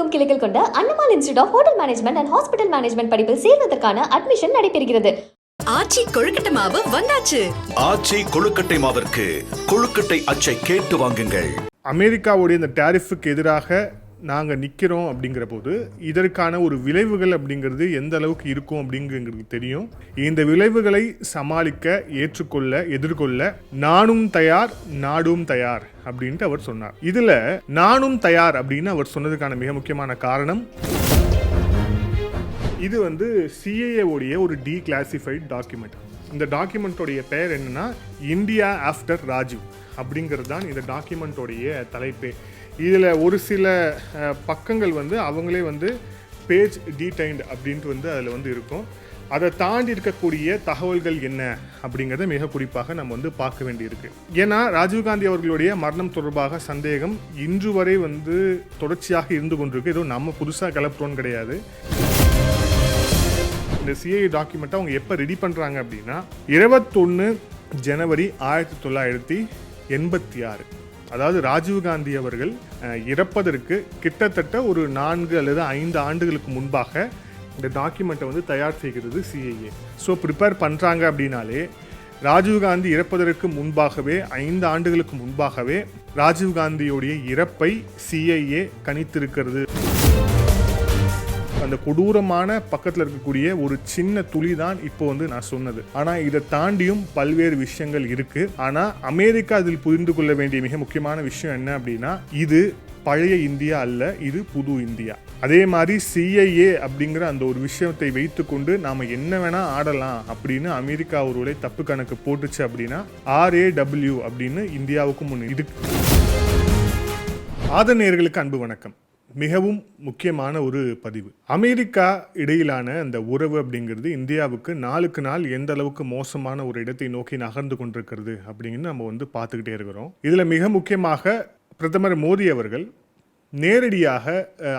உலகெங்கும் கிளைகள் கொண்ட Annamal Institute of Hotel Management and Hospital Management படிப்பில் சேர்வதற்கான அட்மிஷன் நடைபெறுகிறது. ஆச்சி கொழுக்கட்டை மாவு வந்தாச்சு. ஆச்சி கொழுக்கட்டை மாவிற்கு கொழுக்கட்டை அச்சை கேட்டு வாங்குங்கள். அமெரிக்காவுடைய இந்த டேரிஃபுக்கு எதிராக நாங்கள் நிற்கிறோம் அப்படிங்கிற போது இதற்கான ஒரு விளைவுகள் அப்படிங்கிறது எந்த அளவுக்கு இருக்கும் அப்படிங்கிறது தெரியும். இந்த விளைவுகளை சமாளிக்க ஏற்றுக்கொள்ள எதிர்கொள்ள நானும் தயார் நாடும் தயார் அப்படின்ட்டு அவர் சொன்னார். இதில் நானும் தயார் அப்படின்னு அவர் சொன்னதுக்கான மிக முக்கியமான காரணம் இது வந்து சிஏஏ ஒரு ஒரு டீக்ளாசிஃபைட் டாக்குமெண்ட் இந்த டாக்குமெண்ட்டோடைய பெயர் என்னன்னா இந்தியா ஆஃப்டர் ராஜீவ் அப்படிங்கிறது தான் இந்த டாக்குமெண்ட்டோடைய தலைப்பே. இதில் ஒரு சில பக்கங்கள் வந்து அவங்களே வந்து பேஜ் டீடைன்ட் அப்படின்ட்டு வந்து அதில் வந்து இருக்கும். அதை தாண்டி இருக்கக்கூடிய தகவல்கள் என்ன அப்படிங்கிறத மிக குறிப்பாக நம்ம வந்து பார்க்க வேண்டியிருக்கு. ஏன்னா ராஜீவ்காந்தி அவர்களுடைய மரணம் தொடர்பாக சந்தேகம் இன்று வரை வந்து தொடர்ச்சியாக இருந்து கொண்டிருக்கு. ஏதோ நம்ம புதுசாக கிளப்புறோன்னு கிடையாது. இந்த சிஐ டாக்குமெண்ட்டை அவங்க எப்போ ரெடி பண்ணுறாங்க அப்படின்னா இருபத்தொன்று ஜனவரி ஆயிரத்தி தொள்ளாயிரத்தி எண்பத்தி ஆறு. அதாவது ராஜீவ்காந்தி அவர்கள் இறப்பதற்கு கிட்டத்தட்ட ஒரு நான்கு அல்லது ஐந்து ஆண்டுகளுக்கு முன்பாக இந்த டாக்குமெண்ட்டை வந்து தயார் செய்கிறது சிஐஏ ஸோ ப்ரிப்பேர் பண்ணுறாங்க அப்படின்னாலே ராஜீவ்காந்தி இறப்பதற்கு முன்பாகவே ஐந்து ஆண்டுகளுக்கு முன்பாகவே ராஜீவ்காந்தியுடைய இறப்பை சிஐஏ கணித்திருக்கிறது. அந்த கொடூரமான பக்கத்தில் இருக்கக்கூடிய ஒரு சின்ன துளி தான் இப்போ வந்து நான் சொன்னது. ஆனால் இதை தாண்டியும் பல்வேறு விஷயங்கள் இருக்கு. ஆனால் அமெரிக்கா அதில் புரிந்து கொள்ள வேண்டிய மிக முக்கியமான விஷயம் என்ன அப்படின்னா இது பழைய இந்தியா அல்ல இது புது இந்தியா. அதே மாதிரி சிஐஏ அப்படிங்கிற அந்த ஒரு விஷயத்தை வைத்துக்கொண்டு நாம என்ன வேணா ஆடலாம் அப்படின்னு அமெரிக்கா ஒருவேளை தப்பு கணக்கு போட்டுச்சு அப்படின்னா ஆர்ஏடபிள்யூ அப்படின்னு இந்தியாவுக்கும் ஒன்று இருக்கு. ஆதரநேயர்களுக்கு அன்பு வணக்கம். மிகவும் முக்கியமான ஒரு பதிவு. அமெரிக்கா இடையிலான அந்த உறவு அப்படிங்கிறது இந்தியாவுக்கு நாளுக்கு நாள் எந்த அளவுக்கு மோசமான ஒரு இடத்தை நோக்கி நகர்ந்து கொண்டிருக்கிறது அப்படின்னு நம்ம வந்து பார்த்துக்கிட்டே இருக்கிறோம். இதில் மிக முக்கியமாக பிரதமர் மோடி அவர்கள் நேரடியாக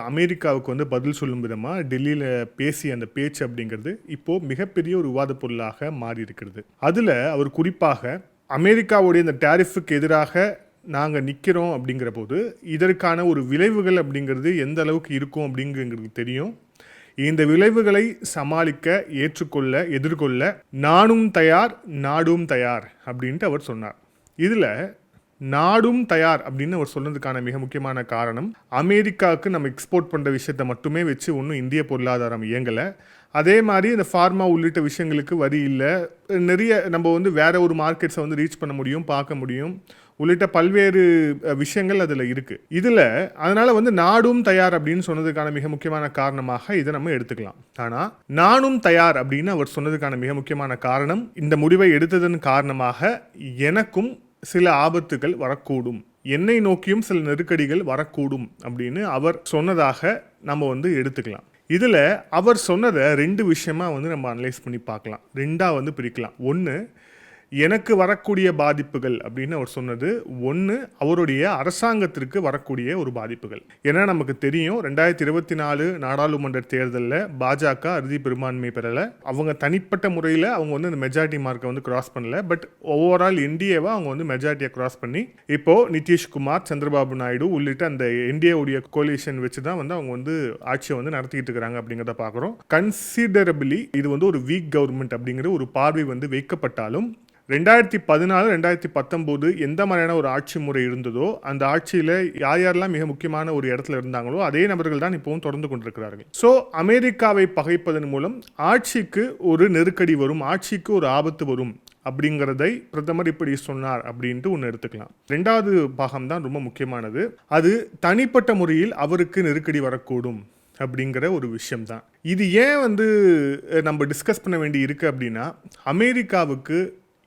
அமெரிக்காவுக்கு வந்து பதில் சொல்லும் விதமாக டெல்லியில் பேசிய அந்த பேச்சு அப்படிங்கிறது இப்போது மிகப்பெரிய ஒரு விவாத பொருளாக மாறி இருக்கிறது அதில் அவர் குறிப்பாக அமெரிக்காவுடைய இந்த டேரிஃபுக்கு எதிராக நாங்கள் நிற்கிறோம் அப்படிங்கிற போது இதற்கான ஒரு விளைவுகள் அப்படிங்கிறது எந்த அளவுக்கு இருக்கும் அப்படிங்கிறது தெரியும். இந்த விளைவுகளை சமாளிக்க ஏற்றுக்கொள்ள எதிர்கொள்ள நானும் தயார் நாடும் தயார் அப்படின்ட்டு அவர் சொன்னார். இதில் நாடும் தயார் அப்படின்னு அவர் சொன்னதுக்கான மிக முக்கியமான காரணம் அமெரிக்காவுக்கு நம்ம எக்ஸ்போர்ட் பண்ணுற விஷயத்தை மட்டுமே வச்சு ஒன்றும் இந்திய பொருளாதாரம் இயங்கலை. அதே மாதிரி இந்த ஃபார்மா உள்ளிட்ட விஷயங்களுக்கு வரி இல்லை. நிறைய நம்ம வந்து வேற ஒரு மார்க்கெட்ஸை வந்து ரீச் பண்ண முடியும் பார்க்க முடியும். உள்ளிட்ட பல்வேறு விஷயங்கள் அதில் இருக்குது இதில் அதனால் வந்து நாடும் தயார் அப்படின்னு சொன்னதுக்கான மிக முக்கியமான காரணமாக இதை நம்ம எடுத்துக்கலாம். ஆனால் நானும் தயார் அப்படின்னு அவர் சொன்னதுக்கான மிக முக்கியமான காரணம் இந்த முடிவை எடுத்ததன் காரணமாக எனக்கும் சில ஆபத்துகள் வரக்கூடும். என்னை நோக்கியும் சில நெருக்கடிகள் வரக்கூடும் அப்படின்னு அவர் சொன்னதாக நம்ம வந்து எடுத்துக்கலாம். இதில் அவர் சொன்னதை ரெண்டு விஷயமா வந்து நம்ம அனலைஸ் பண்ணி பார்க்கலாம். ரெண்டாக வந்து பிரிக்கலாம். ஒன்று எனக்கு வரக்கூடிய பாதிப்புகள் அப்படின்னு அவர் சொன்னது. ஒன்று அவருடைய அரசாங்கத்திற்கு வரக்கூடிய ஒரு பாதிப்புகள். ஏன்னா நமக்கு தெரியும் ரெண்டாயிரத்தி இருபத்தி நாலு நாடாளுமன்ற தேர்தலில் பாஜக அறுதி பெரும்பான்மை பெறலை. அவங்க தனிப்பட்ட முறையில் அவங்க வந்து அந்த மெஜாரிட்டி மார்க்கை வந்து கிராஸ் பண்ணல. பட் ஓவரால் என்டிஏவை அவங்க வந்து மெஜாரிட்டியை கிராஸ் பண்ணி இப்போது நிதிஷ்குமார் சந்திரபாபு நாயுடு உள்ளிட்ட அந்த என்டிஏவுடைய கோலிஷன் வச்சு தான் வந்து அவங்க வந்து ஆட்சியை வந்து நடத்திக்கிட்டு இருக்கிறாங்க அப்படிங்கிறத பார்க்குறோம் கன்சிடரபிளி இது வந்து ஒரு வீக் கவர்மெண்ட் அப்படிங்கிற ஒரு பார்வை வந்து வைக்கப்பட்டாலும் ரெண்டாயிரத்தி பதினாலு ரெண்டாயிரத்தி பத்தொம்போது எந்த மாதிரியான ஒரு ஆட்சி முறை இருந்ததோ அந்த ஆட்சியில் யார் யாரெல்லாம் மிக முக்கியமான ஒரு இடத்துல இருந்தாங்களோ அதே நபர்கள் தான் இப்போவும் தொடர்ந்து கொண்டிருக்கிறார்கள். ஸோ அமெரிக்காவை பகைப்பதன் மூலம் ஆட்சிக்கு ஒரு நெருக்கடி வரும் ஆட்சிக்கு ஒரு ஆபத்து வரும் அப்படிங்கிறதை பிரதமர் இப்படி சொன்னார் அப்படின்ட்டு ஒன்று எடுத்துக்கலாம். ரெண்டாவது பாகம் தான் ரொம்ப முக்கியமானது. அது தனிப்பட்ட முறையில் அவருக்கு நெருக்கடி வரக்கூடும் அப்படிங்கிற ஒரு விஷயம்தான் இது ஏன் வந்து நம்ம டிஸ்கஸ் பண்ண வேண்டி இருக்குது அப்படின்னா அமெரிக்காவுக்கு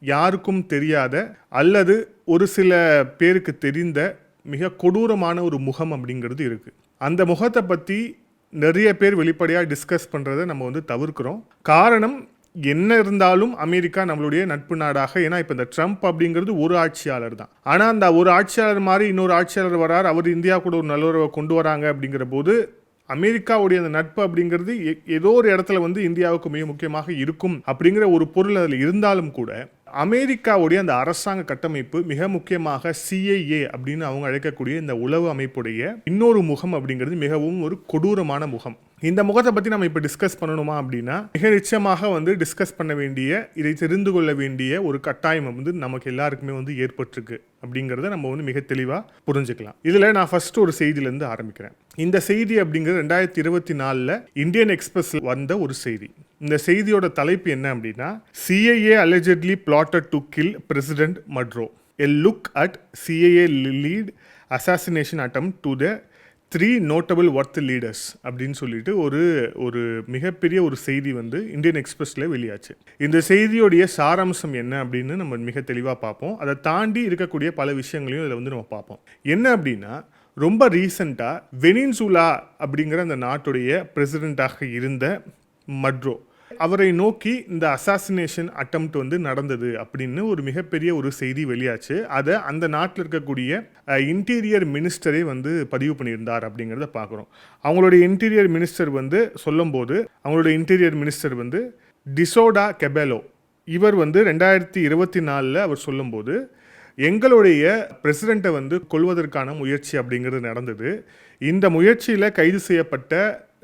யாருக்கும் தெரியாத அல்லது ஒரு சில பேருக்கு தெரிந்த மிக கொடூரமான ஒரு முகம் அப்படிங்கிறது இருக்குது அந்த முகத்தை பற்றி நிறைய பேர் வெளிப்படையாக டிஸ்கஸ் பண்ணுறதை நம்ம வந்து தவிர்க்கிறோம். காரணம் என்ன இருந்தாலும் அமெரிக்கா நம்மளுடைய நட்பு நாடாக. ஏன்னா இப்போ இந்த ட்ரம்ப் அப்படிங்கிறது ஒரு ஆட்சியாளர் தான். ஆனால் அந்த ஒரு ஆட்சியாளர் மாதிரி இன்னொரு ஆட்சியாளர் வரார். அவர் இந்தியா கூட ஒரு நல்லுறவை கொண்டு வராங்க அப்படிங்கிற போது அமெரிக்காவுடைய அந்த நட்பு அப்படிங்கிறது எ- ஏதோ ஒரு இடத்துல வந்து இந்தியாவுக்கு மிக முக்கியமாக இருக்கும் அப்படிங்கிற ஒரு பொருள் அதில் இருந்தாலும் கூட அமெரிக்காவுடைய அந்த அரசாங்க கட்டமைப்பு மிக முக்கியமாக சிஐஏ அப்படின்னு அவங்க அழைக்கக்கூடிய இந்த உளவு அமைப்புடைய இன்னொரு முகம் அப்படிங்கிறது மிகவும் ஒரு கொடூரமான முகம். இந்த முகத்தை பற்றி நம்ம இப்போ டிஸ்கஸ் பண்ணணுமா அப்படின்னா மிக நிச்சயமாக வந்து டிஸ்கஸ் பண்ண வேண்டிய இதை தெரிந்து கொள்ள வேண்டிய ஒரு கட்டாயம் வந்து நமக்கு எல்லாருக்குமே வந்து ஏற்பட்டிருக்கு அப்படிங்கிறத நம்ம வந்து மிக தெளிவாக புரிஞ்சுக்கலாம். இதில் நான் ஃபர்ஸ்ட் ஒரு செய்தியிலேருந்து ஆரம்பிக்கிறேன். இந்த செய்தி அப்படிங்கிறது ரெண்டாயிரத்தி இருபத்தி நாலில் இந்தியன் எக்ஸ்பிரஸ் வந்த ஒரு செய்தி. இந்த செய்தியோட தலைப்பு என்ன அப்படின்னா CIA allegedly plotted to kill President Maduro a look at CIA led assassination attempt to the three notable world leaders அப்படின்னு சொல்லிட்டு ஒரு ஒரு மிகப்பெரிய ஒரு செய்தி வந்து இந்தியன் எக்ஸ்பிரஸில் வெளியாச்சு. இந்த செய்தியோடைய சாராம்சம் என்ன அப்படின்னு நம்ம மிக தெளிவாக பார்ப்போம். அதை தாண்டி இருக்கக்கூடிய பல விஷயங்களையும் இதில் வந்து நம்ம பார்ப்போம். என்ன அப்படின்னா ரொம்ப ரீசண்டாக வெனின்சூலா அப்படிங்கிற அந்த நாட்டுடைய பிரசிடெண்ட்டாக இருந்த மட்ரோ. அவரை நோக்கி இந்த அசாசினேஷன் அட்டம்ப்ட் வந்து நடந்தது அப்படின்னு ஒரு மிகப்பெரிய ஒரு செய்தி வெளியாச்சு. அதை அந்த நாட்டில் இருக்கக்கூடிய இன்டீரியர் மினிஸ்டரே வந்து பதிவு பண்ணியிருந்தார் அப்படிங்கிறத பார்க்குறோம் அவங்களுடைய இன்டீரியர் மினிஸ்டர் வந்து சொல்லும்போது அவங்களுடைய இன்டீரியர் மினிஸ்டர் வந்து டிசோடா கெபேலோ இவர் வந்து ரெண்டாயிரத்தி இருபத்தி நாலில் அவர் சொல்லும்போது எங்களுடைய பிரசிடெண்ட்டை வந்து கொள்வதற்கான முயற்சி அப்படிங்கிறது நடந்தது. இந்த முயற்சியில் கைது செய்யப்பட்ட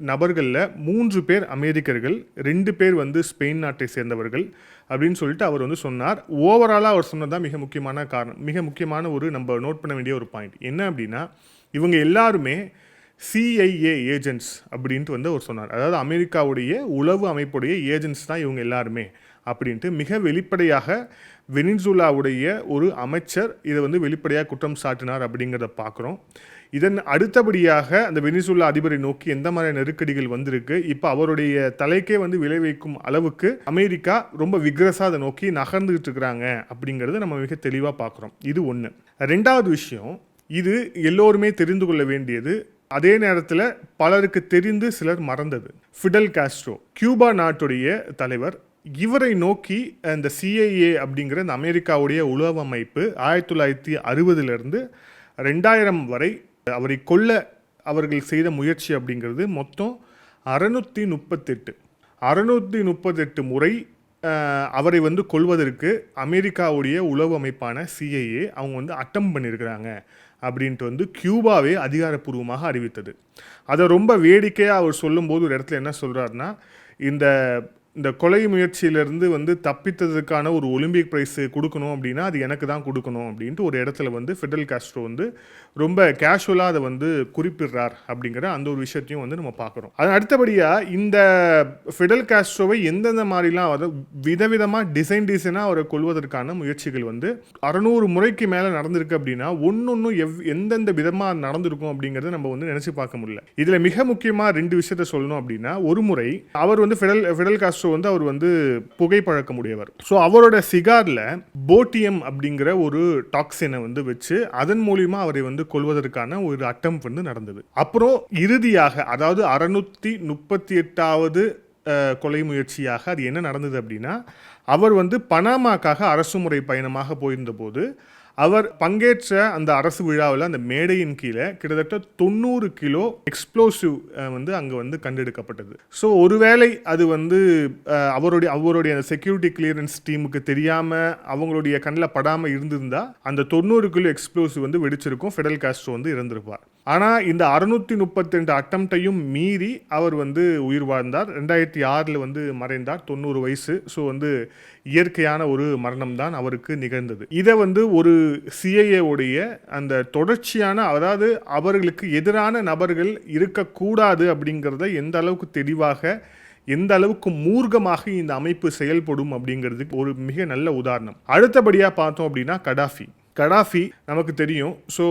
நபர்களில் மூன்று பேர் அமெரிக்கர்கள் ரெண்டு பேர் வந்து ஸ்பெயின் நாட்டை சேர்ந்தவர்கள் அப்படின்னு சொல்லிட்டு அவர் வந்து சொன்னார். ஓவராலாக அவர் சொன்னதான் மிக முக்கியமான காரணம். மிக முக்கியமான ஒரு நம்ம நோட் பண்ண வேண்டிய ஒரு பாயிண்ட் என்ன அப்படின்னா இவங்க எல்லாருமே சிஐஏ ஏஜென்ட்ஸ் அப்படின்ட்டு வந்து அவர் சொன்னார். அதாவது அமெரிக்காவுடைய உளவு அமைப்புடைய ஏஜென்ட்ஸ் தான் இவங்க எல்லாருமே. அப்படின்ட்டு மிக வெளிப்படையாக வெனின்சுலாவுடைய ஒரு அமைச்சர் இதை வந்து வெளிப்படையாக குற்றம் சாட்டினார் அப்படிங்கிறத பார்க்குறோம். இதன் அடுத்தபடியாக அந்த வெனிசுலா அதிபரை நோக்கி எந்த மாதிரி நெருக்கடிகள் வந்திருக்கு? இப்போ அவருடைய தலைக்கே வந்து விளைவிக்கும் அளவுக்கு அமெரிக்கா ரொம்ப விக்ரஸாக அதை நோக்கி நகர்ந்துகிட்டு இருக்கிறாங்க அப்படிங்கிறத நம்ம மிக தெளிவாக பார்க்குறோம். இது ஒன்று ரெண்டாவது விஷயம் இது எல்லோருமே தெரிந்து கொள்ள வேண்டியது அதே நேரத்தில் பலருக்கு தெரிந்து சிலர் மறந்தது. ஃபிடல் காஸ்ட்ரோ கியூபா நாட்டுடைய தலைவர் இவரை நோக்கி இந்த சிஐஏ அப்படிங்கிற இந்த அமெரிக்காவுடைய உளவு அமைப்பு ஆயிரத்தி தொள்ளாயிரத்தி அறுபதுலேருந்து ரெண்டாயிரம் வரை அவரை கொல்ல அவர்கள் செய்த முயற்சி அப்படிங்கிறது மொத்தம் அறநூற்றி முப்பத்தெட்டு. அறநூற்றி முப்பத்தெட்டு முறை அவரை வந்து கொள்வதற்கு அமெரிக்காவுடைய உளவு அமைப்பான சிஐஏ அவங்க வந்து அட்டம் பண்ணியிருக்கிறாங்க அப்படின்ட்டு வந்து கியூபாவே அதிகாரப்பூர்வமாக அறிவித்தது. அதை ரொம்ப வேடிக்கையாக அவர் சொல்லும்போது ஒரு இடத்துல என்ன சொல்கிறாருன்னா இந்த இந்த கொலை முயற்சியிலிருந்து வந்து தப்பித்ததுக்கான ஒரு ஒலிம்பிக் ப்ரைஸ் கொடுக்கணும் அப்படின்னா அது எனக்கு தான் கொடுக்கணும் அப்படின்ட்டு ஒரு இடத்துல வந்து ஃபெடரல் காஸ்ட்ரோ வந்து ரொம்ப கேஷுவலாக அதை வந்து குறிப்பிடுறார் அப்படிங்கிற அந்த ஒரு விஷயத்தையும் வந்து நம்ம பார்க்குறோம். அது அடுத்தபடியாக இந்த ஃபெடல் காஸ்ட்ரோவை எந்தெந்த மாதிரிலாம் அதாவது விதவிதமாக டிசைன் டிசைனாக அவரை கொள்வதற்கான முயற்சிகள் வந்து அறநூறு முறைக்கு மேலே நடந்திருக்கு அப்படின்னா ஒன்று ஒன்றும் எவ் எந்தெந்த விதமாக நடந்திருக்கும் அப்படிங்கிறத நம்ம வந்து நினச்சி பார்க்க முடியல. இதில் மிக முக்கியமாக ரெண்டு விஷயத்த சொல்லணும் அப்படின்னா ஒரு முறை அவர் வந்து ஃபெடல் ஃபெடல் காஸ்ட்ரோ வந்து அவர் வந்து புகைப்பழக்க உடையவர் ஸோ அவரோட சிகாரில் போட்டியம் அப்படிங்கிற ஒரு டாக்ஸினை வந்து வச்சு அதன் மூலியமா அவரை வந்து கொள்வதற்கான ஒரு அட்டம் வந்து நடந்தது. அப்புறம் இறுதியாக அதாவது அறுநூத்தி முப்பத்தி எட்டாவது கொலை முயற்சியாக அது என்ன நடந்தது அப்படின்னா அவர் வந்து பனாமாக்காக அரசு முறை பயணமாக போயிருந்தபோது அவர் பங்கேற்ற அந்த அரசு விழாவில் அந்த மேடையின் கீழே கிட்டத்தட்ட தொண்ணூறு கிலோ எக்ஸ்ப்ளோசிவ் வந்து அங்கே வந்து கண்டெடுக்கப்பட்டது. ஸோ ஒருவேளை அது வந்து அவருடைய அவருடைய அந்த செக்யூரிட்டி கிளியரன்ஸ் டீமுக்கு தெரியாமல் அவங்களுடைய கண்ணில் படாமல் இருந்திருந்தால் அந்த தொண்ணூறு கிலோ எக்ஸ்ப்ளோசிவ் வந்து வெடிச்சிருக்கும். ஃபெடல் காஸ்ட்ரோ வந்து இறந்திருப்பார். ஆனால் இந்த அறுநூற்றி முப்பத்தி ரெண்டு அட்டம்ப்டையும் மீறி அவர் வந்து உயிர் வாழ்ந்தார். ரெண்டாயிரத்தி ஆறில் வந்து மறைந்தார் தொண்ணூறு வயசு. ஸோ வந்து இயற்கையான ஒரு மரணம் தான் அவருக்கு நிகழ்ந்தது. இதை வந்து ஒரு சிஐஏவுடைய அந்த தொடர்ச்சியான அதாவது அவர்களுக்கு எதிரான நபர்கள் இருக்கக்கூடாது அப்படிங்கிறத எந்த அளவுக்கு தெளிவாக எந்த அளவுக்கு மூர்க்கமாக இந்த அமைப்பு செயல்படும் அப்படிங்கிறதுக்கு ஒரு மிக நல்ல உதாரணம். அடுத்தபடியாக பார்த்தோம் அப்படின்னா கடாஃபி. கடாஃபி நமக்கு தெரியும். ஸோ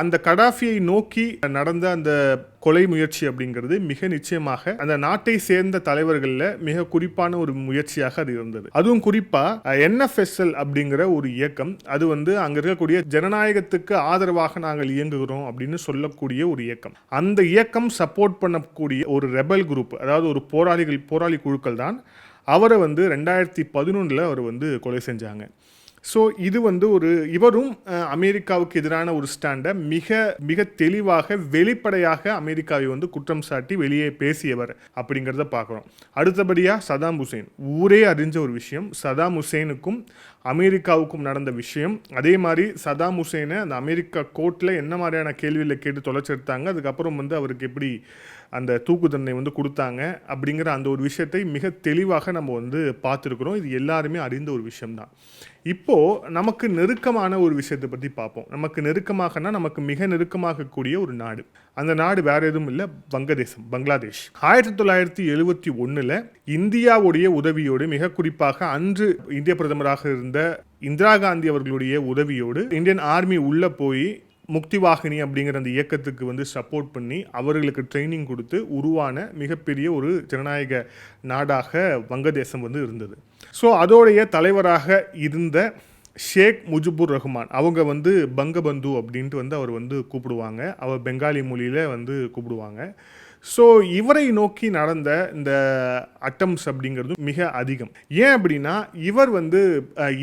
அந்த கடாஃபியை நோக்கி நடந்த அந்த கொலை முயற்சி அப்படிங்கிறது மிக நிச்சயமாக அந்த நாட்டை சேர்ந்த தலைவர்களில் மிக குறிப்பான ஒரு முயற்சியாக அது இருந்தது. அதுவும் குறிப்பாக என்எஃப்எஸ்எல் அப்படிங்கிற ஒரு இயக்கம். அது வந்து அங்கே இருக்கக்கூடிய ஜனநாயகத்துக்கு ஆதரவாக நாங்கள் இயங்குகிறோம் அப்படின்னு சொல்லக்கூடிய ஒரு இயக்கம். அந்த இயக்கம் சப்போர்ட் பண்ணக்கூடிய ஒரு ரெபல் குரூப் அதாவது ஒரு போராளிகள் போராளி குழுக்கள் தான் அவரை வந்து ரெண்டாயிரத்தி பதினொன்றில் அவர் வந்து கொலை செஞ்சாங்க. ஸோ இது வந்து ஒரு இவரும் அமெரிக்காவுக்கு எதிரான ஒரு ஸ்டாண்டை மிக மிக தெளிவாக வெளிப்படையாக அமெரிக்காவை வந்து குற்றம் சாட்டி வெளியே பேசியவர் அப்படிங்கிறத பார்க்குறோம். அடுத்தபடியாக சதாம் ஹுசேன். ஊரே அறிஞ்ச ஒரு விஷயம். சதாம் ஹுசேனுக்கும் அமெரிக்காவுக்கும் நடந்த விஷயம். அதே மாதிரி சதாம் ஹுசேனை அந்த அமெரிக்கா கோர்ட்டில் என்ன மாதிரியான கேள்வியில் கேட்டு தொலைச்செடுத்தாங்க அதுக்கப்புறம் வந்து அவருக்கு எப்படி அந்த தூக்கு தண்டனை வந்து கொடுத்தாங்க அப்படிங்கிற அந்த ஒரு விஷயத்தை மிக தெளிவாக நம்ம வந்து பார்த்துருக்குறோம். இது எல்லாருமே அறிந்த ஒரு விஷயம்தான். இப்போது நமக்கு நெருக்கமான ஒரு விஷயத்தை பற்றி பார்ப்போம். நமக்கு நெருக்கமாகனா நமக்கு மிக நெருக்கமாக கூடிய ஒரு நாடு. அந்த நாடு வேற எதுவும் இல்லை வங்கதேசம் பங்களாதேஷ். ஆயிரத்தி தொள்ளாயிரத்தி எழுபத்தி ஒன்றில் இந்தியாவுடைய உதவியோடு மிக குறிப்பாக அன்று இந்திய பிரதமராக இருந்த இந்திரா காந்தி அவர்களுடைய உதவியோடு இந்தியன் ஆர்மி உள்ளே போய் முக்தி வாகினி அப்படிங்கிற அந்த இயக்கத்துக்கு வந்து சப்போர்ட் பண்ணி அவர்களுக்கு ட்ரைனிங் கொடுத்து உருவான மிகப்பெரிய ஒரு ஜனநாயக நாடாக வங்கதேசம் வந்து இருந்தது. ஸோ அதோடைய தலைவராக இருந்த ஷேக் முஜிபுர் ரஹ்மான் அவங்க வந்து பங்கபந்து அப்படின்ட்டு வந்து அவர் வந்து கூப்பிடுவாங்க. அவர் பெங்காலி மொழியில் வந்து கூப்பிடுவாங்க. ஸோ இவரை நோக்கி நடந்த இந்த அட்டம்ஸ் அப்படிங்கிறது மிக அதிகம். ஏன் அப்படின்னா இவர் வந்து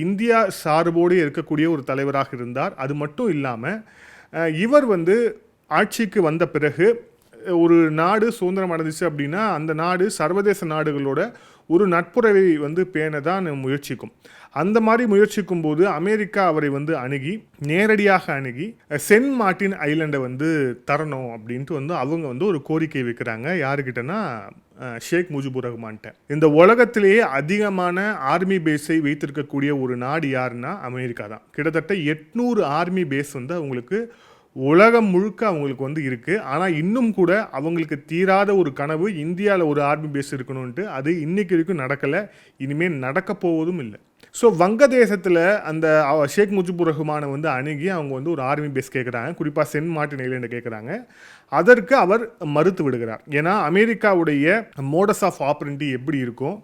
இந்தியா சார்போடு இருக்கக்கூடிய ஒரு தலைவராக இருந்தார். அது மட்டும் இல்லாமல் இவர் வந்து ஆட்சிக்கு வந்த பிறகு ஒரு நாடு சுதந்திரம் அடைஞ்சிச்சு அப்படின்னா அந்த நாடு சர்வதேச நாடுகளோட ஒரு நட்புறவை வந்து பேண தான் முயற்சிக்கும். அந்த மாதிரி முயற்சிக்கும் போது அமெரிக்கா அவரை வந்து அணுகி நேரடியாக அணுகி சென் மார்ட்டின் ஐலண்டை வந்து தரணும் அப்படின்ட்டு வந்து அவங்க வந்து ஒரு கோரிக்கை வைக்கிறாங்க. யாருக்கிட்டனா ஷேக் முஜிபுர் ரஹ்மான்ட்ட இந்த உலகத்திலேயே அதிகமான ஆர்மி பேஸை வைத்திருக்கக்கூடிய ஒரு நாடு யாருன்னா அமெரிக்கா தான். கிட்டத்தட்ட எட்நூறு ஆர்மி பேஸ் வந்து அவங்களுக்கு உலகம் முழுக்க அவங்களுக்கு வந்து இருக்குது ஆனால் இன்னும் கூட அவங்களுக்கு தீராத ஒரு கனவு இந்தியாவில் ஒரு ஆர்மி பேஸ் இருக்கணும்ன்ட்டு அது இன்னைக்கு வரைக்கும் நடக்கலை. இனிமேல் நடக்க போவதும் இல்லை. ஸோ வங்கதேசத்தில் அந்த ஷேக் முஜிபுர் ரஹ்மானை வந்து அணுகி அவங்க வந்து ஒரு ஆர்மி பேஸ் கேட்குறாங்க குறிப்பாக சென்ட் மார்ட்டின் ஐலேண்டை கேட்குறாங்க அதற்கு அவர் மறுத்து விடுகிறார். ஏன்னா அமெரிக்காவுடைய மோடஸ் ஆஃப் ஆப்பரண்டி எப்படி இருக்கும்?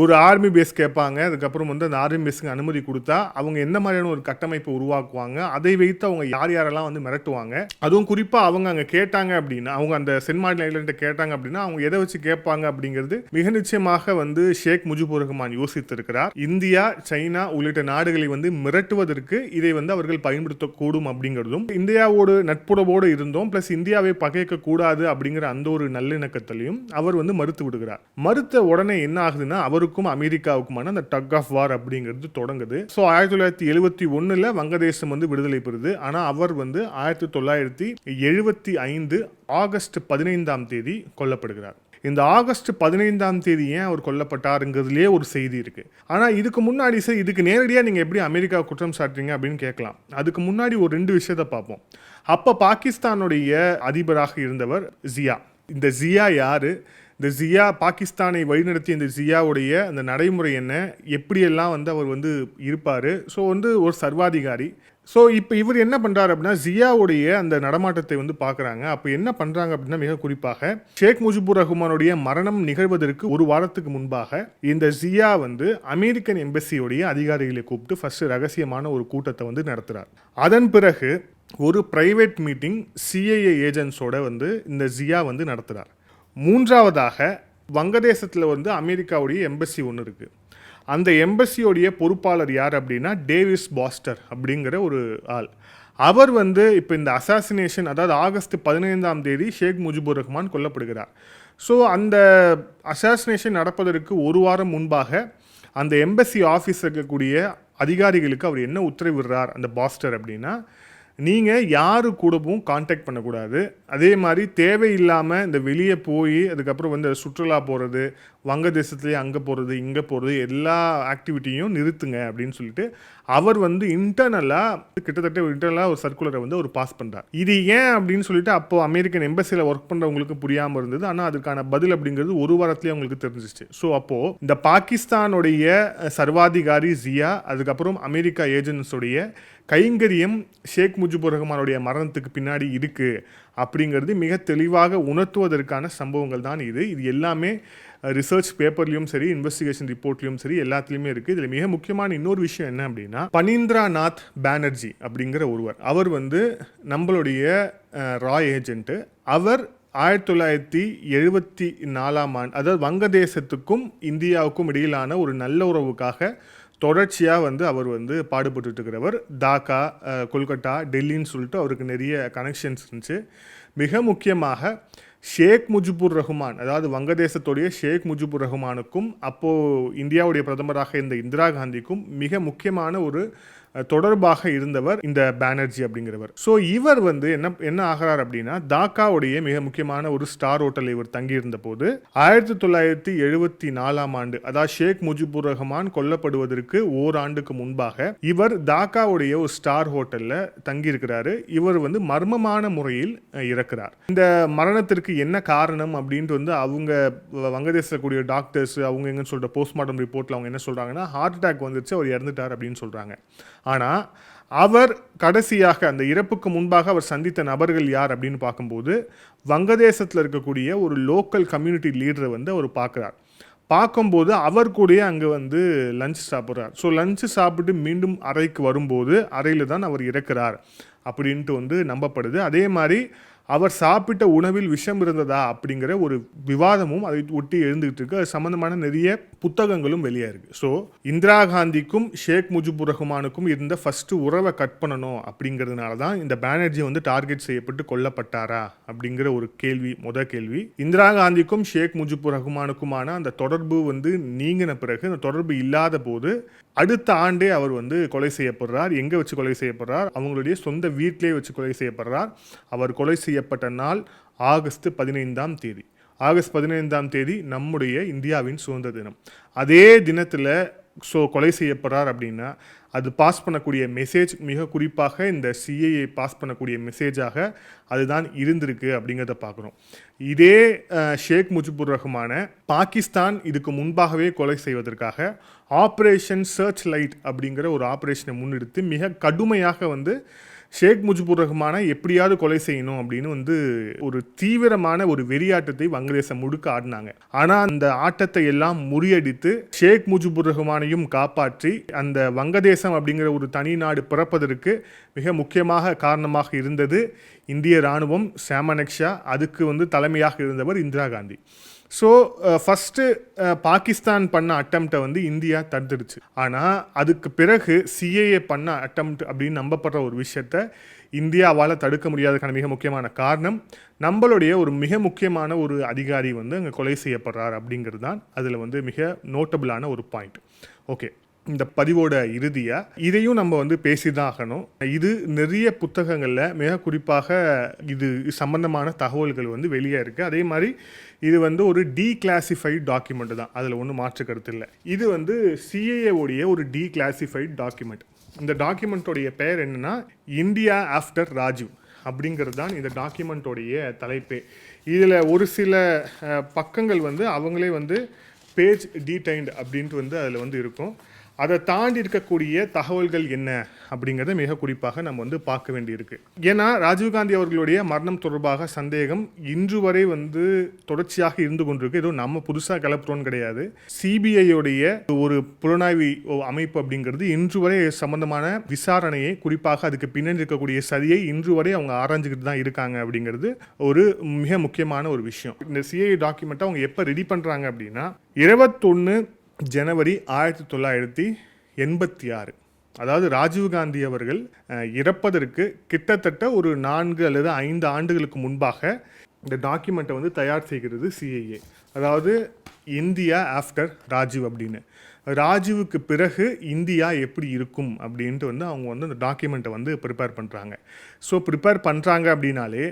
ஒரு ஆர்மி பேஸ் கேட்பாங்க. அதுக்கப்புறம் வந்து அந்த ஆர்மி பேஸுக்கு அனுமதி கொடுத்தா அவங்க என்ன மாதிரியான ஒரு கட்டமைப்பை உருவாக்குவாங்க? அதை வைத்து அவங்க யார் யாரெல்லாம் வந்து மிரட்டுவாங்க? அதுவும் குறிப்பாக அவங்க அங்கே கேட்டாங்க அப்படின்னா அவங்க அந்த சென்ட் மார்டின் ஐலண்ட்டை கேட்டாங்க அப்படின்னா அவங்க எதை வச்சு கேட்பாங்க அப்படிங்கிறது மிக நிச்சயமாக வந்து ஷேக் முஜிபுர் ரஹ்மான் யோசித்திருக்கிறார். இந்தியா சைனா உள்ளிட்ட நாடுகளை வந்து மிரட்டுவதற்கு இதை வந்து அவர்கள் பயன்படுத்தக்கூடும் அப்படிங்கிறதும் இந்தியாவோடு நட்புறவோடு இருந்தோம் ப்ளஸ் இந்தியாவை பகைக்க கூடாது அப்படிங்கிற அந்த ஒரு நல்லிணக்கத்திலையும் அவர் வந்து மறுத்து விடுகிறார். மறுத்த உடனே என்ன ஆகுதுன்னா அவர் அவருக்கும் அமெரிக்காவுக்குமான அந்த டக் ஆஃப் வார் அப்படிங்கிறது தொடங்குது. ஸோ ஆயிரத்தி தொள்ளாயிரத்தி எழுபத்தி ஒன்றில் வங்கதேசம் வந்து விடுதலை பெறுது. ஆனால் அவர் வந்து ஆயிரத்தி தொள்ளாயிரத்தி எழுபத்தி ஐந்து ஆகஸ்ட் பதினைந்தாம் தேதி கொல்லப்படுகிறார். இந்த ஆகஸ்ட் பதினைந்தாம் தேதி ஏன் அவர் கொல்லப்பட்டாருங்கிறதுலே ஒரு செய்தி இருக்கு. ஆனால் இதுக்கு முன்னாடி சார் இதுக்கு நேரடியாக நீங்கள் எப்படி அமெரிக்கா குற்றம் சாட்டுறீங்க அப்படின்னு கேட்கலாம். அதுக்கு முன்னாடி ஒரு ரெண்டு விஷயத்தை பார்ப்போம். அப்போ பாகிஸ்தானுடைய அதிபராக இருந்தவர் ஜியா. இந்த ஜியா யாரு? இந்த ஜியா பாகிஸ்தானை வழிநடத்திய இந்த ஜியாவுடைய அந்த நடைமுறை என்ன? எப்படியெல்லாம் வந்து அவர் வந்து இருப்பார்? ஸோ வந்து ஒரு சர்வாதிகாரி. ஸோ இப்போ இவர் என்ன பண்ணுறாரு அப்படின்னா ஜியாவுடைய அந்த நடமாட்டத்தை வந்து பார்க்குறாங்க. அப்போ என்ன பண்ணுறாங்க அப்படின்னா மிக குறிப்பாக ஷேக் முஜிபுர் ரஹ்மானுடைய மரணம் நிகழ்வதற்கு ஒரு வாரத்துக்கு முன்பாக இந்த ஜியா வந்து அமெரிக்கன் எம்பசியோடைய அதிகாரிகளை கூப்பிட்டு ஃபர்ஸ்ட் ரகசியமான ஒரு கூட்டத்தை வந்து நடத்துகிறார் அதன் பிறகு ஒரு பிரைவேட் மீட்டிங் சிஐஏ ஏஜென்ட்ஸோட வந்து இந்த ஜியா வந்து நடத்துகிறார் மூன்றாவதாக வங்கதேசத்தில் வந்து அமெரிக்காவுடைய எம்பசி ஒன்று இருக்குது அந்த எம்பசியோடைய பொறுப்பாளர் யார் அப்படின்னா டேவிஸ் பாஸ்டர் அப்படிங்கிற ஒரு ஆள். அவர் வந்து இப்போ இந்த அசாசினேஷன் அதாவது ஆகஸ்ட் பதினைந்தாம் தேதி ஷேக் முஜிபுர் ரஹ்மான் கொல்லப்படுகிறார். ஸோ அந்த அசாசினேஷன் நடப்பதற்கு ஒரு வாரம் முன்பாக அந்த எம்பசி ஆஃபீஸ் இருக்கக்கூடிய அதிகாரிகளுக்கு அவர் என்ன உத்தரவிடுறார் அந்த பாஸ்டர் அப்படின்னா நீங்கள் யாரு கூடவும் காண்டாக்ட் பண்ணக்கூடாது. அதே மாதிரி தேவையில்லாமல் இந்த வெளியே போய் அதுக்கப்புறம் வந்து சுற்றுலா போகிறது வங்கதேசத்துலேயே அங்கே போகிறது இங்கே போகிறது எல்லா ஆக்டிவிட்டியும் நிறுத்துங்க அப்படின்னு சொல்லிட்டு அவர் வந்து இன்டர்னலாக கிட்டத்தட்ட இன்டர்னலாக ஒரு சர்க்குலரை வந்து ஒரு பாஸ் பண்ணுறார் இது ஏன் அப்படின்னு சொல்லிட்டு அப்போது அமெரிக்கன் எம்பசியில் ஒர்க் பண்ணுறவங்களுக்கு புரியாமல் இருந்தது. ஆனால் அதுக்கான பதில் அப்படிங்கிறது ஒரு வாரத்துலேயே அவங்களுக்கு தெரிஞ்சிச்சு. ஸோ அப்போது இந்த பாகிஸ்தானுடைய சர்வாதிகாரி ஜியா அதுக்கப்புறம் அமெரிக்கா ஏஜென்ட்ஸுடைய கைங்கரியம் ஷேக் முஜிபுர் ரஹ்மானுடைய மரணத்துக்கு பின்னாடி இருக்குது அப்படிங்கிறது மிக தெளிவாக உணர்த்துவதற்கான சம்பவங்கள் தான் இது. இது எல்லாமே ரிசர்ச் பேப்பர்லையும் சரி இன்வெஸ்டிகேஷன் ரிப்போர்ட்லையும் சரி எல்லாத்துலேயுமே இருக்குது இதில் மிக முக்கியமான இன்னொரு விஷயம் என்ன அப்படின்னா பனீந்திரா நாத் பானர்ஜி அப்படிங்கிற ஒருவர். அவர் வந்து நம்மளுடைய ராய் ஏஜென்ட்டு அவர் ஆயிரத்தி தொள்ளாயிரத்தி எழுபத்தி நாலாம் ஆண்டு அதாவது வங்கதேசத்துக்கும் இந்தியாவுக்கும் இடையிலான ஒரு நல்ல உறவுக்காக தொடர்ச்சியாக வந்து அவர் வந்து பாடுபட்டுருக்கிறவர் தாக்கா கொல்கட்டா டெல்லின்னு சொல்லிட்டு அவருக்கு நிறைய கனெக்ஷன்ஸ் இருந்துச்சு. மிக முக்கியமாக ஷேக் முஜிபுர் ரஹ்மான் அதாவது வங்கதேசத்துடைய ஷேக் முஜிபுர் ரஹ்மானுக்கும் அப்போது இந்தியாவுடைய பிரதமராக இருந்த இந்திரா காந்திக்கும் மிக முக்கியமான ஒரு தொடர்பாக இருந்தவர் இந்த பானர்ஜி அப்படிங்கிறவர். ஸோ இவர் வந்து என்ன என்ன ஆகிறார் அப்படின்னா தாக்காவுடைய மிக முக்கியமான ஒரு ஸ்டார் ஹோட்டலில் இவர் தங்கியிருந்த போது ஆயிரத்தி தொள்ளாயிரத்தி எழுபத்தி நாலாம் ஆண்டு அதாவது ஷேக் முஜிபுர் ரஹ்மான் கொல்லப்படுவதற்கு ஓராண்டுக்கு முன்பாக இவர் தாக்காவுடைய ஒரு ஸ்டார் ஹோட்டலில் தங்கியிருக்கிறாரு. இவர் வந்து மர்மமான முறையில் இறக்கிறார். இந்த மரணத்திற்கு என்ன காரணம் அப்படின்ட்டு வந்து அவங்க வங்கதேசத்தில் கூடிய டாக்டர்ஸ் அவங்க எங்கன்னு சொல்கிற போஸ்ட்மார்ட்டம் ரிப்போர்ட்டில் அவங்க என்ன சொல்கிறாங்கன்னா ஹார்ட் அட்டாக் வந்துருச்சு அவர் இறந்துட்டார் அப்படின்னு சொல்கிறாங்க ஆனால் அவர் கடைசியாக அந்த இறப்புக்கு முன்பாக அவர் சந்தித்த நபர்கள் யார் அப்படின்னு பார்க்கும்போது வங்கதேசத்தில் இருக்கக்கூடிய ஒரு லோக்கல் கம்யூனிட்டி லீடரை வந்து அவர் பார்க்குறார். பார்க்கும்போது அவர் கூடயே அங்கே வந்து லஞ்ச் சாப்பிட்றார். ஸோ லஞ்சு சாப்பிட்டு மீண்டும் அறைக்கு வரும்போது அறையில் தான் அவர் இறக்கிறார் அப்படின்ட்டு வந்து நம்பப்படுது. அதே மாதிரி அவர் சாப்பிட்ட உணவில் விஷம் இருந்ததா அப்படிங்கிற ஒரு விவாதமும் அதை ஒட்டி எழுந்துகிட்டு இருக்கு. அது சம்மந்தமான நிறைய புத்தகங்களும் வெளியே இருக்கு. ஸோ இந்திரா காந்திக்கும் ஷேக் முஜிபுர் ரஹ்மானுக்கும் இருந்த ஃபர்ஸ்ட் உறவை கட் பண்ணணும் அப்படிங்கிறதுனால தான் இந்த பேனர்ஜி வந்து டார்கெட் செய்யப்பட்டு கொல்லப்பட்டாரா அப்படிங்கிற ஒரு கேள்வி முத கேள்வி. இந்திரா காந்திக்கும் ஷேக் முஜிபுர் ரஹ்மானுக்குமான அந்த தொடர்பு வந்து நீங்கின பிறகு அந்த தொடர்பு இல்லாத போது அடுத்த ஆண்டே அவர் வந்து கொலை செய்யப்படுறார். எங்கே வச்சு கொலை செய்யப்படுறார்? அவங்களுடைய சொந்த வீட்டிலே வச்சு கொலை செய்யப்படுறார். அவர் கொலை செய்யப்பட்ட நாள் ஆகஸ்ட் பதினைந்தாம் தேதி. ஆகஸ்ட் பதினைந்தாம் தேதி நம்முடைய இந்தியாவின் சுதந்திர தினம். அதே தினத்தில் ஸோ கொலை செய்யப்படுறார் அப்படின்னா அது பாஸ் பண்ணக்கூடிய மெசேஜ் மிக குறிப்பாக இந்த சிஏஏ பாஸ் பண்ணக்கூடிய மெசேஜாக அதுதான் இருந்திருக்கு அப்படிங்கிறத பார்க்குறோம். இதே ஷேக் முஜிபுர் ரஹ்மான பாகிஸ்தான் இதுக்கு முன்பாகவே கொலை செய்வதற்காக ஆப்ரேஷன் சர்ச் லைட் அப்படிங்கிற ஒரு ஆப்ரேஷனை முன்னெடுத்து மிக கடுமையாக வந்து ஷேக் முஜிபுர் ரஹ்மானை எப்படியாவது கொலை செய்யணும் அப்படின்னு வந்து ஒரு தீவிரமான ஒரு வெறியாட்டத்தை வங்கதேசம் முழுக்க ஆடினாங்க. ஆனால் அந்த ஆட்டத்தை எல்லாம் முறியடித்து ஷேக் முஜிபுர் ரஹ்மானையும் காப்பாற்றி அந்த வங்கதேசம் அப்படிங்கிற ஒரு தனி நாடு பிறப்பதற்கு மிக முக்கியமாக காரணமாக இருந்தது இந்திய இராணுவம் சாமனக்ஷா. அதுக்கு வந்து தலைமையாக இருந்தவர் இந்திரா காந்தி. ஸோ ஃபஸ்ட்டு பாகிஸ்தான் பண்ண அட்டம்ப்டை வந்து இந்தியா தடுத்துடுச்சு. ஆனால் அதுக்கு பிறகு சிஏஏ பண்ண அட்டம்ப்ட் அப்படின்னு நம்பப்படுற ஒரு விஷயத்த இந்தியாவால் தடுக்க முடியாததுக்கான மிக முக்கியமான காரணம் நம்மளுடைய ஒரு மிக முக்கியமான ஒரு அதிகாரி வந்து அங்கே கொலை செய்யப்படுறார் அப்படிங்கிறது தான். அதில் வந்து மிக நோட்டபுளான ஒரு பாயிண்ட் ஓகே இந்த பதிவோட இறுதியாக இதையும் நம்ம வந்து பேசி தான் ஆகணும். இது நிறைய புத்தகங்களில் மிக குறிப்பாக இது சம்பந்தமான தகவல்கள் வந்து வெளியே இருக்குது அதே மாதிரி இது வந்து ஒரு டீக்ளாசிஃபைட் டாக்குமெண்ட் தான். அதில் ஒன்றும் மாற்று கருத்து இல்லை. இது வந்து சிஏஏ ஒரு டீக்ளாசிஃபைட் டாக்குமெண்ட் இந்த டாக்குமெண்ட்டோடைய பெயர் என்னன்னா இந்தியா ஆஃப்டர் ராஜீவ் அப்படிங்கிறது தான் இந்த டாக்குமெண்ட்டோடைய தலைப்பே. இதில் ஒரு சில பக்கங்கள் வந்து அவங்களே வந்து பேஜ் டீடைன்டு அப்படின்ட்டு வந்து அதில் வந்து இருக்கும். அதை தாண்டி இருக்கக்கூடிய தகவல்கள் என்ன அப்படிங்கிறத மிக குறிப்பாக நம்ம வந்து பார்க்க வேண்டியிருக்கு. ஏன்னா ராஜீவ்காந்தி அவர்களுடைய மரணம் தொடர்பாக சந்தேகம் இன்று வரை வந்து தொடர்ச்சியாக இருந்து கொண்டிருக்கு. ஏதோ நம்ம புதுசாக கிளப்புறோன்னு கிடையாது. சிபிஐயோடைய ஒரு புலனாய்வு அமைப்பு அப்படிங்கிறது இன்று வரை சம்பந்தமான விசாரணையை குறிப்பாக அதுக்கு பின்னணி இருக்கக்கூடிய சதியை இன்று வரை அவங்க ஆராய்ஞ்சிக்கிட்டு தான் இருக்காங்க அப்படிங்கிறது ஒரு மிக முக்கியமான ஒரு விஷயம். இந்த சிஐ டாக்குமெண்ட்டை அவங்க எப்போ ரெடி பண்ணுறாங்க அப்படின்னா இருபத்தொன்று ஜனவரி ஆயிரத்தி தொள்ளாயிரத்தி எண்பத்தி ஆறு. அதாவது ராஜீவ்காந்தி அவர்கள் இறப்பதற்கு கிட்டத்தட்ட ஒரு நான்கு அல்லது ஐந்து ஆண்டுகளுக்கு முன்பாக இந்த டாக்குமெண்ட்டை வந்து தயார் செய்கிறது சிஐஏ அதாவது இந்தியா ஆஃப்டர் ராஜீவ் அப்படின்னு. ராஜீவுக்கு பிறகு இந்தியா எப்படி இருக்கும் அப்படின்ட்டு வந்து அவங்க வந்து அந்த டாக்குமெண்ட்டை வந்து ப்ரிப்பேர் பண்ணுறாங்க ஸோ ப்ரிப்பேர் பண்ணுறாங்க அப்படின்னாலே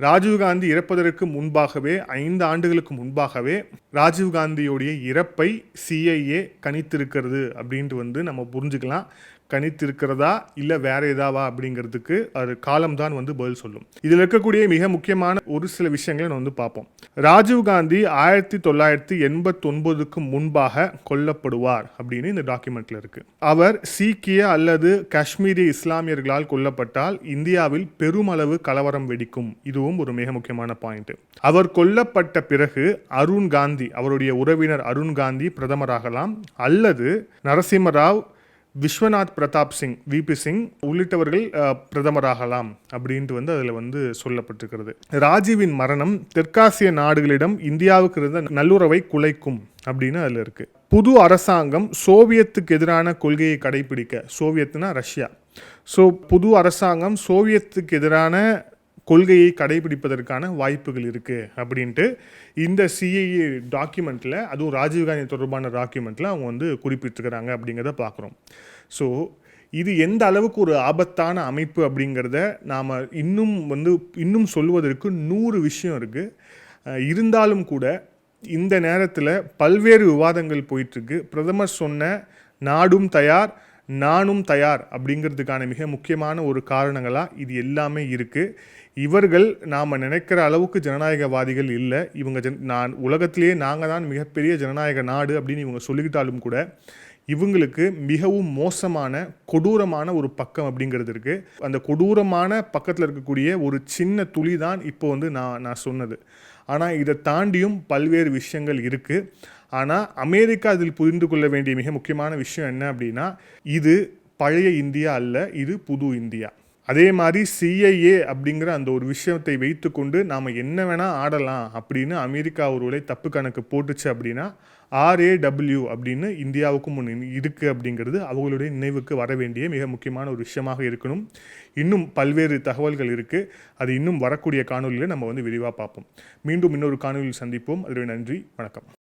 ராஜீவ்காந்தி இறப்பதற்கு முன்பாகவே ஐந்து ஆண்டுகளுக்கு முன்பாகவே ராஜீவ்காந்தியுடைய இறப்பை சிஐஏ கணித்திருக்கிறது அப்படின்ட்டு வந்து நம்ம புரிஞ்சுக்கலாம். கணித்திருக்கிறதா இல்லை வேற ஏதாவா அப்படிங்கிறதுக்கு அது காலம்தான் வந்து பதில் சொல்லும். இதில் இருக்கக்கூடிய மிக முக்கியமான ஒரு சில விஷயங்களை நம்ம வந்து பார்ப்போம். ராஜீவ் காந்தி ஆயிரத்தி தொள்ளாயிரத்தி எண்பத்தொன்பதுக்கு முன்பாக கொல்லப்படுவார் அப்படின்னு இந்த டாக்குமெண்ட்ல இருக்கு. அவர் சீக்கிய அல்லது காஷ்மீரி இஸ்லாமியர்களால் கொல்லப்பட்டால் இந்தியாவில் பெருமளவு கலவரம் வெடிக்கும். இதுவும் ஒரு மிக முக்கியமான பாயிண்ட். அவர் கொல்லப்பட்ட பிறகு அருண் காந்தி அவருடைய உறவினர் அருண் காந்தி பிரதமராகலாம் அல்லது நரசிம்மராவ் விஸ்வநாத் பிரதாப் சிங் விபி சிங் உள்ளிட்டவர்கள் பிரதமராகலாம் அப்படின்ட்டு வந்து அதில் வந்து சொல்லப்பட்டிருக்கிறது. ராஜீவின் மரணம் தெற்காசிய நாடுகளிடம் இந்தியாவுக்கு இருந்த நல்லுறவை குலைக்கும் அப்படின்னு அதில் இருக்குது புது அரசாங்கம் சோவியத்துக்கு எதிரான கொள்கையை கடைபிடிக்க சோவியத்னா ரஷ்யா. ஸோ புது அரசாங்கம் சோவியத்துக்கு எதிரான கொள்கையை கடைபிடிப்பதற்கான வாய்ப்புகள் இருக்குது அப்படின்ட்டு இந்த சிஏஏ டாக்குமெண்ட்டில் அதுவும் ராஜீவ்காந்தி தொடர்பான டாக்குமெண்ட்டில் அவங்க வந்து குறிப்பிட்டிருக்கிறாங்க அப்படிங்கிறத பார்க்குறோம் ஸோ இது எந்த அளவுக்கு ஒரு ஆபத்தான அமைப்பு அப்படிங்கிறத நாம் இன்னும் வந்து இன்னும் சொல்வதற்கு நூறு விஷயம் இருக்குது இருந்தாலும் கூட இந்த நேரத்தில் பல்வேறு விவாதங்கள் போயிட்டுருக்கு. பிரதமர் சொன்ன நாடும் தயார் நானும் தயார் அப்படிங்கிறதுக்கான மிக முக்கியமான ஒரு காரணங்களாக இது எல்லாமே இருக்குது இவர்கள் நாம் நினைக்கிற அளவுக்கு ஜனநாயகவாதிகள் இல்லை. இவங்க ஜன் நான் உலகத்திலேயே நாங்கள் தான் மிகப்பெரிய ஜனநாயக நாடு அப்படின்னு இவங்க சொல்லிக்கிட்டாலும் கூட இவங்களுக்கு மிகவும் மோசமான கொடூரமான ஒரு பக்கம் அப்படிங்கிறது இருக்குது அந்த கொடூரமான பக்கத்தில் இருக்கக்கூடிய ஒரு சின்ன துளி தான் இப்போ வந்து நான் நான் சொன்னது. ஆனால் இதை தாண்டியும் பல்வேறு விஷயங்கள் இருக்குது ஆனால் அமெரிக்கா அதில் புரிந்து கொள்ள வேண்டிய மிக முக்கியமான விஷயம் என்ன அப்படின்னா இது பழைய இந்தியா அல்ல இது புது இந்தியா. அதே மாதிரி சிஐஏ அப்படிங்கிற அந்த ஒரு விஷயத்தை வைத்துக்கொண்டு நாம் என்ன வேணால் ஆடலாம் அப்படின்னு அமெரிக்கா ஒருவேளை தப்பு கணக்கு போட்டுச்சு அப்படின்னா ஆர்ஏடபிள்யூ அப்படின்னு இந்தியாவுக்கும் ஒன்று இருக்குது அப்படிங்கிறது அவங்களுடைய நினைவுக்கு வர வேண்டிய மிக முக்கியமான ஒரு விஷயமாக இருக்கணும். இன்னும் பல்வேறு தகவல்கள் இருக்குது அது இன்னும் வரக்கூடிய காணொலியில் நம்ம வந்து விரிவாக பார்ப்போம். மீண்டும் இன்னொரு காணொலியில் சந்திப்போம். அதில் நன்றி வணக்கம்.